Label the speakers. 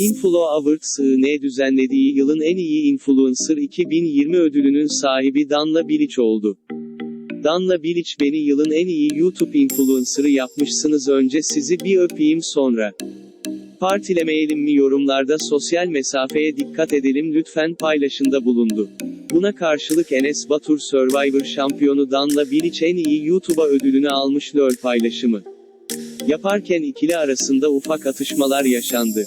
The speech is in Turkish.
Speaker 1: Inflo Awards e, IN düzenlediği yılın en iyi influencer 2020 ödülünün sahibi Danla Bilic oldu. Danla Bilic beni yılın en iyi YouTube influencer'ı yapmışsınız önce sizi bir öpeyim sonra. Partilemeyelim mi yorumlarda sosyal mesafeye dikkat edelim lütfen paylaşında bulundu. Buna karşılık Enes Batur Survivor şampiyonu Danla Bilic en iyi YouTube'a ödülünü almış LOL paylaşımı. Yaparken ikili arasında ufak atışmalar yaşandı.